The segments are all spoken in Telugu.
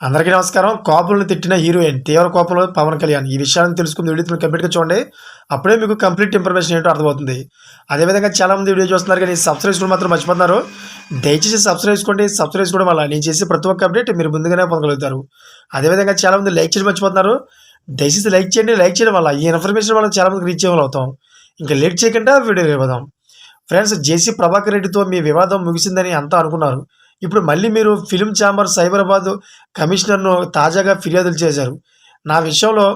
అందరికీ నమస్కారం. కోపలను తిట్టిన హీరోయిన్ తీవ్ర కోపంలో పవన్ కళ్యాణ్. ఈ విషయాన్ని తెలుసుకుని వీడియో కంప్లీట్గా చూడండి. అప్పుడే మీకు కంప్లీట్ ఇన్ఫర్మేషన్ ఏంటో అర్థమవుతుంది. అదేవిధంగా చాలామంది వీడియో చూస్తున్నారు కానీ సబ్స్క్రైబ్ చేసుకోవడం మాత్రం మర్చిపోతున్నారు. దయచేసి సబ్స్క్రైబ్ చేసుకోండి. సబ్స్క్రైబ్ చేసుకోవడం వల్ల నేను చేసే ప్రతి ఒక్క అప్డేట్ మీరు ముందుగానే పొందగలుగుతారు. అదేవిధంగా చాలామంది లైక్ చేయడం మర్చిపోతున్నారు. దయచేసి లైక్ చేయండి. లైక్ చేయడం వల్ల ఈ ఇన్ఫర్మేషన్ వల్ల చాలామంది రీచ్ అవుతాం. ఇంకా లేట్ చేయకుండా వీడియో ఇవ్వదాం ఫ్రెండ్స్ జేసీ ప్రభాకర్ రెడ్డితో మీ వివాదం ముగిసిందని అంతా అనుకున్నారు. ఇప్పుడు మళ్ళీ మీరు ఫిలిం ఛాంబర్ సైబరాబాద్ కమిషనర్ను తాజాగా ఫిర్యాదులు చేశారు. నా విషయంలో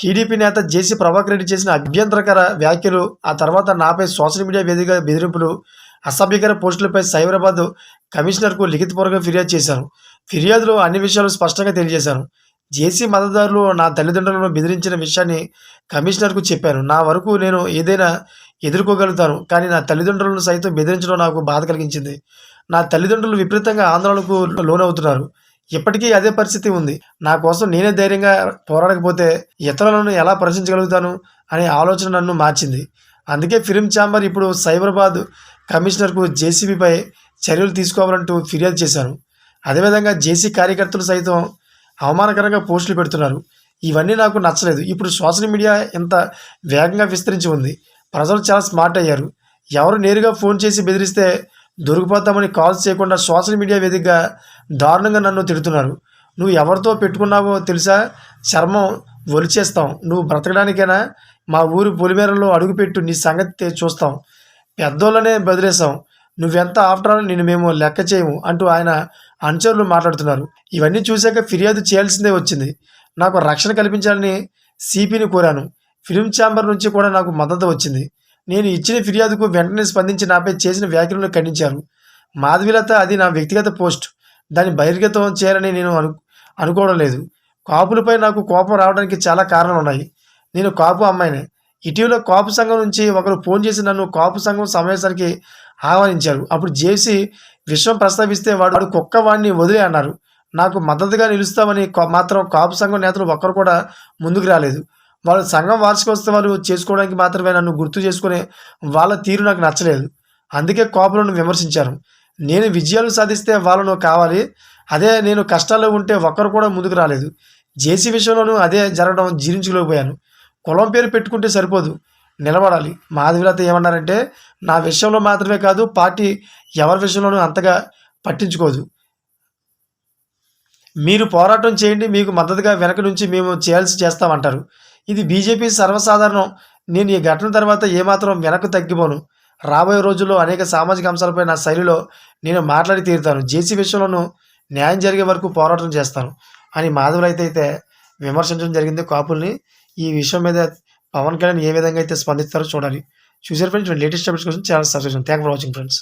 టీడీపీ నేత జేసీ ప్రభాకర్ రెడ్డి చేసిన అభ్యంతరకర వ్యాఖ్యలు ఆ తర్వాత నాపై సోషల్ మీడియా వేదిక బెదిరింపులు అసభ్యకర పోస్టులపై సైబరాబాద్ కమిషనర్కు లిఖితపూర్వక ఫిర్యాదు చేశాను ఫిర్యాదులో అన్ని విషయాలు స్పష్టంగా తెలియజేశాను జేసీ మద్దతుదారులు నా తల్లిదండ్రులను బెదిరించిన విషయాన్ని కమిషనర్కు చెప్పాను నా వరకు నేను ఏదైనా ఎదుర్కోగలుగుతాను. కానీ నా తల్లిదండ్రులను సైతం బెదిరించడం నాకు బాధ కలిగించింది. నా తల్లిదండ్రులు విపరీతంగా ఆందోళనకు లోనవుతున్నారు. ఇప్పటికీ అదే పరిస్థితి ఉంది. నా కోసం నేనే ధైర్యంగా పోరాడకపోతే ఇతరులను ఎలా ప్రశ్నించగలుగుతాను అనే ఆలోచన నన్ను మార్చింది. అందుకే ఫిలిం ఛాంబర్ ఇప్పుడు సైబరాబాద్ కమిషనర్కు జేసీబీపై చర్యలు తీసుకోవాలంటూ ఫిర్యాదు చేశాను అదేవిధంగా జేసీ కార్యకర్తలు సైతం అవమానకరంగా పోస్టులు పెడుతున్నారు. ఇవన్నీ నాకు నచ్చలేదు. ఇప్పుడు సోషల్ మీడియా ఇంత వేగంగా విస్తరించి ఉంది. ప్రజలు చాలా స్మార్ట్ అయ్యారు. ఎవరు నేరుగా ఫోన్ చేసి బెదిరిస్తే దొరికిపోతామని కాల్స్ చేయకుండా సోషల్ మీడియా వేదికగా దారుణంగా నన్ను తిడుతున్నారు. నువ్వు ఎవరితో పెట్టుకున్నావో తెలుసా? చర్మం ఒలిచేస్తాం. నువ్వు బ్రతకడానికైనా? మా ఊరు పొలిమేరలో అడుగుపెట్టు నీ సంగతి చూస్తాం. పెద్దోళ్ళనే బెదిరేస్తాం నువ్వెంత ఆఫ్టర్ ఆల్ నేను మేము లెక్క చేయము అంటూ ఆయన అనుచరులు మాట్లాడుతున్నారు. ఇవన్నీ చూశాక ఫిర్యాదు చేయాల్సిందే వచ్చింది. నాకు రక్షణ కల్పించాలని సిపిని కోరాను. ఫిలిం ఛాంబర్ నుంచి కూడా నాకు మద్దతు వచ్చింది. నేను ఇచ్చిన ఫిర్యాదుకు వెంటనే స్పందించి నాపై చేసిన వ్యాఖ్యలను ఖండించారు. మాధవిలత అది నా వ్యక్తిగత పోస్ట్. దాన్ని బహిర్గతం చేయాలని నేను అను అనుకోవడం లేదు. కాపులపై నాకు కోపం రావడానికి చాలా కారణాలు ఉన్నాయి. నేను కాపు అమ్మాయిని. ఇటీవల కాపు సంఘం నుంచి ఒకరు ఫోన్ చేసి నన్ను కాపు సంఘం సమావేశానికి ఆహ్వానించారు. అప్పుడు జేసీ విషయం ప్రస్తావిస్తే వాడు వాడు కుక్క వాడిని వదిలే అన్నారు. నాకు మద్దతుగా నిలుస్తామని మాత్రం కాపు సంఘం నేతలు ఒక్కరు కూడా ముందుకు రాలేదు. వాళ్ళ సంఘం వార్షికోత్సవాలు చేసుకోవడానికి మాత్రమే నన్ను గుర్తు చేసుకునే వాళ్ళ తీరు నాకు నచ్చలేదు. అందుకే కోపలను విమర్శించారు. నేను విజయాలు సాధిస్తే వాళ్ళను కావాలి. అదే నేను కష్టాల్లో ఉంటే ఒక్కరు కూడా ముందుకు రాలేదు. జేసీ విషయంలోనూ అదే జరగడం జీర్ణించుకోలేకపోయాను. కులం పేరు పెట్టుకుంటే సరిపోదు. నిలబడాలి. మాధవిలత ఏమన్నారంటే నా విషయంలో మాత్రమే కాదు పార్టీ ఎవరి విషయంలోనూ అంతగా పట్టించుకోదు. మీరు పోరాటం చేయండి మీకు మద్దతుగా వెనక నుంచి మేము చేయాల్సి చేస్తామంటారు. ఇది బీజేపీ సర్వసాధారణం. నేను ఈ ఘటన తర్వాత ఏమాత్రం వెనక్కు తగ్గిపోను. రాబోయే రోజుల్లో అనేక సామాజిక అంశాలపై నా శైలిలో నేను మాట్లాడి తీరుతాను. జేసీ విషయంలోనూ న్యాయం జరిగే వరకు పోరాటం చేస్తాను అని మాధవులు అయితే అయితే విమర్శించడం జరిగింది. కాపుల్ని ఈ విషయం మీద పవన్ కళ్యాణ్ ఏ విధంగా అయితే స్పందిస్తారో చూడాలి. చూసారు ఫ్రెండ్స్ లేటెస్ట్ అప్డేట్స్ కోసం channel subscribe thank for watching friends